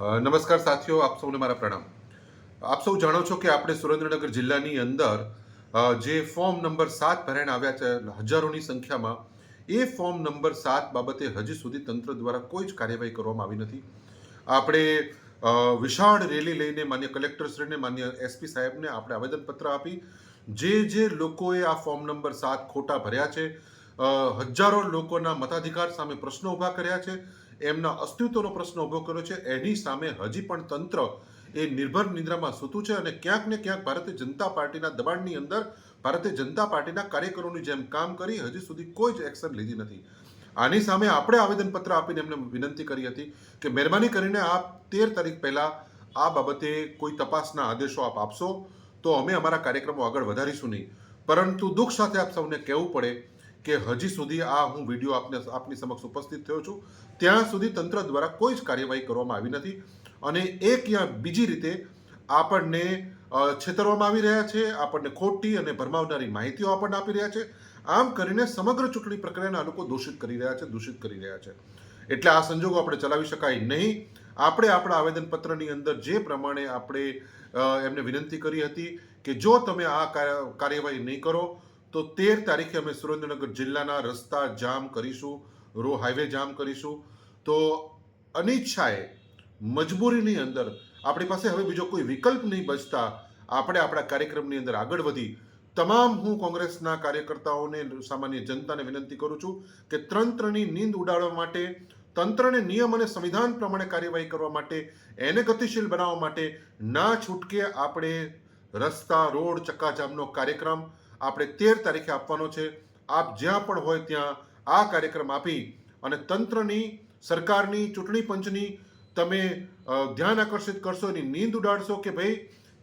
નમસ્કાર સાથીઓ, આપ સૌને મારા પ્રણામ. આપ સૌ જાણો છો કે આપણે સુરેન્દ્રનગર જિલ્લાની અંદર જે ફોર્મ નંબર સાત ભરાઈને આવ્યા છે, હજારોની સંખ્યામાં, એ ફોર્મ નંબર સાત બાબતે હજી સુધી તંત્ર દ્વારા કોઈ જ કાર્યવાહી કરવામાં આવી નથી. આપણે વિશાળ રેલી લઈને માન્ય કલેક્ટરશ્રીને, માન્ય એસપી સાહેબને આપણે આવેદનપત્ર આપી, જે જે લોકોએ આ ફોર્મ નંબર સાત ખોટા ભર્યા છે હજારો લોકોના મતાધિકાર સામે પ્રશ્નો ઊભા કર્યા છે એમના અસ્તિત્વનો પ્રશ્ન ઊભો કર્યો છે. એની સામે હજી પણ તંત્ર એ નિર્ભર નિંદ્રામાં સૂતું છે અને ક્યાંક ને ક્યાંક ભારતીય જનતા પાર્ટીના દબાણની અંદર ભારતીય જનતા પાર્ટીના કાર્યકરોની જેમ કામ કરી હજી સુધી કોઈ જ એક્શન લીધી નથી. આની સામે આપણે આવેદનપત્ર આપીને એમને વિનંતી કરી હતી કે મહેરબાની કરીને આપ તેર તારીખ પહેલાં આ બાબતે કોઈ તપાસના આદેશો આપ આપશો તો અમે અમારા કાર્યક્રમો આગળ વધારીશું નહીં. પરંતુ દુઃખ સાથે આપ સૌને કહેવું પડે કે હજી સુધી આ હું વીડિયો આપને, આપની સમક્ષ ઉપસ્થિત થયો છું. ત્યાં સુધી તંત્ર દ્વારા કોઈ જ કાર્યવાહી કરવામાં આવી નથી. અને એક યા બીજી રીતે આપણને છેતરવામાં આવી રહ્યા છે, આપણને ખોટી અને ભરમાવનારી માહિતીઓ આપણને આપી રહ્યા છે. આમ કરીને સમગ્ર ચૂંટણી પ્રક્રિયાને લોકો દૂષિત કરી રહ્યા છે, દૂષિત કરી રહ્યા છે. એટલે આ સંજોગો આપણે ચલાવી શકાય નહીં. આપણે આપણા આવેદનપત્રની અંદર જે પ્રમાણે આપણે એમને વિનંતી કરી હતી કે જો તમે આ કાર્યવાહી નહીં કરો તો તેર તારીખે અમે સુરેન્દ્રનગર જિલ્લાના રસ્તા જામ કરીશું રો હાઈવે જામ કરીશું. તો અનિચ્છાએ મજબૂરીની અંદર આપણી પાસે હવે બીજો કોઈ વિકલ્પ નહીં બચતા. આપણે આપણા કાર્યક્રમની અંદર આગળ વધી. તમામ હું કોંગ્રેસના કાર્યકર્તાઓને, સામાન્ય જનતાને વિનંતી કરું છું કે તંત્રની નીંદ ઉડાડવા માટે, તંત્રને નિયમ અને સંવિધાન પ્રમાણે કાર્યવાહી કરવા માટે, એને ગતિશીલ બનાવવા માટે ના છૂટકે આપણે રસ્તા, રોડ, ચક્કાજામનો કાર્યક્રમ આપણે તેર તારીખે આપવાનો છે. આપ જ્યાં પણ હોય ત્યાં આ કાર્યક્રમ આપી અને તંત્રની, સરકારની, ચૂંટણી પંચની તમે ધ્યાન આકર્ષિત કરશો, એની નીંદ ઉડાડશો કે ભાઈ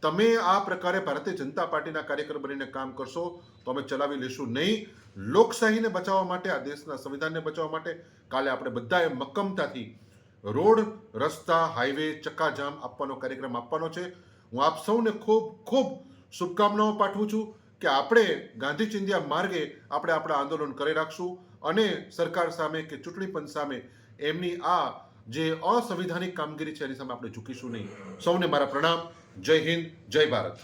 તમે આ પ્રકારે ભારતીય જનતા પાર્ટીના કાર્યકર બનીને કામ કરશો તો અમે ચલાવી લેશું નહીં. લોકશાહીને બચાવવા માટે, આ દેશના સંવિધાનને બચાવવા માટે કાલે આપણે બધાએ મક્કમતાથી રોડ, રસ્તા, હાઈવે, ચક્કાજામ આપવાનો કાર્યક્રમ આપવાનો છે. હું આપ સૌને ખૂબ ખૂબ શુભકામનાઓ પાઠવું છું. કે આપણે ગાંધી ચિંધ્યા માર્ગે આપણે આપણા આંદોલન કરી રાખશું અને સરકાર સામે કે ચૂંટણી પંચ સામે એમની આ જે અસંવિધાનિક કામગીરી છે, એની સામે આપણે ઝૂકીશું નહીં. સૌને મારા પ્રણામ. જય હિન્દ, જય ભારત.